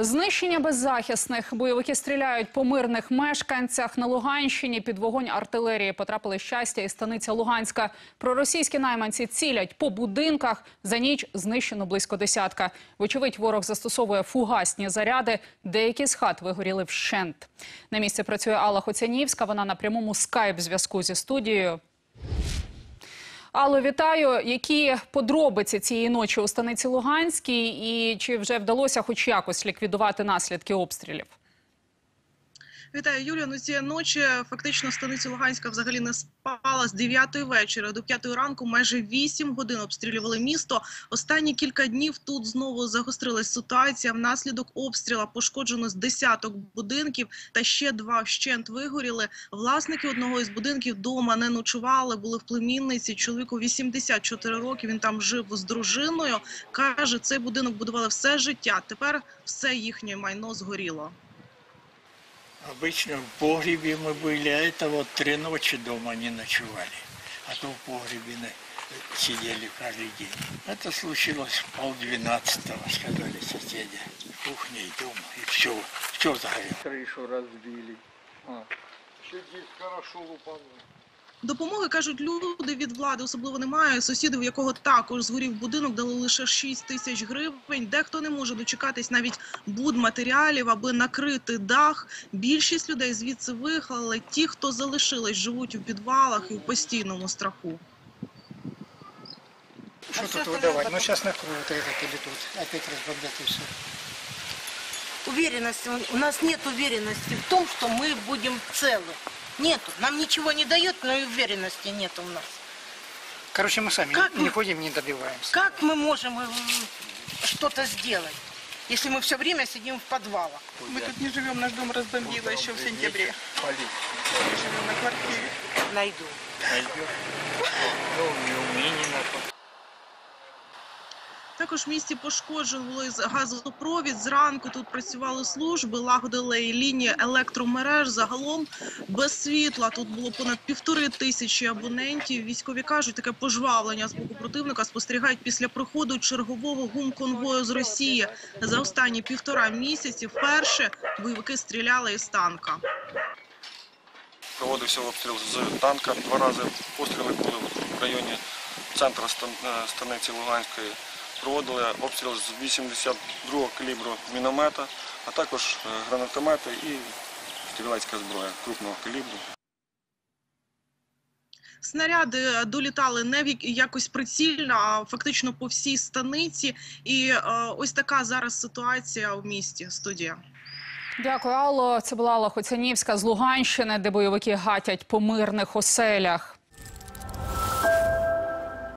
Знищення беззахисних бойовики стріляють по мирних мешканцях на Луганщині. Під вогонь артилерії потрапили щастя і станиця Луганська. Проросійські найманці цілять по будинках. За ніч знищено близько десятка. Вочевидь, ворог застосовує фугасні заряди. Деякі з хат вигоріли вщент. На місці працює Алла Хоцянівська. Вона на прямому скайп зв'язку зі студією. Алло, вітаю. Які подробиці цієї ночі у станиці Луганській і чи вже вдалося хоч якось ліквідувати наслідки обстрілів? Вітаю, Юлія. Ну цієї ночі фактично станиця Луганська взагалі не спала з 9 вечора до 5 ранку. Майже 8 годин обстрілювали місто. Останні кілька днів тут знову загострилась ситуація. Внаслідок обстріла пошкоджено з десяток будинків, та ще два вщент вигоріли. Власники одного із будинків дома не ночували, були в племінниці. Чоловіку 84 роки. Він там жив з дружиною. каже, цей будинок будували все життя. Тепер все їхнє майно згоріло. Обычно в погребе мы были, а это вот три ночи дома не ночевали. А то в погребе сидели каждый день. Это случилось в полдвенадцатого, сказали соседи. Кухня и дом, и все, все загорело. Крышу разбили. А. Здесь хорошо лупануло. Допомоги кажуть, люди від влади особливо немає. Сусіди, у якого також згорів будинок, дали лише 6 тисяч гривень. Дехто не може дочекатись навіть будматеріалів, аби накрити дах. Більшість людей звідси виїхали. Ті, хто залишились, живуть у підвалах і в постійному страху. Что тут выдавать? Ну сейчас накроют этот или тут. Опять разбомбят и все. Уверенности, у нас нет уверенности в том, что мы будем целы. Нету. Нам ничего не дает, но и уверенности нет у нас. Короче, мы сами Как не мы- ходим, не добиваемся. Как мы можем э, что-то сделать, если мы все время сидим в подвалах? Мы тут не живем, наш дом разбомбило еще в сентябре. Мы живем на квартире. Найду. Ну, и Уминина тут. Також в місті пошкоджували газопровід. Зранку тут працювали служби, лагодили лінії електромереж. Загалом без світла тут було понад півтори тисячі абонентів. Військові кажуть, таке пожвавлення з боку противника спостерігають після приходу чергового гумконвою з Росії. За останні півтора місяці вперше бойовики стріляли із танка. Проводився обстріл з танка. Два рази постріли були в районі центру е, станиці Луганської. Проводили обстріл з 82-го калібру міномета, а також е, гранатомети і стрілецька зброя крупного калібру. Снаряди е, долітали не якось прицільно, а фактично по всій станиці. І е, ось така зараз ситуація в місті. Студія. Дякую, Алло. Це була Алла Хоцянівська з Луганщини, де бойовики гатять по мирних оселях.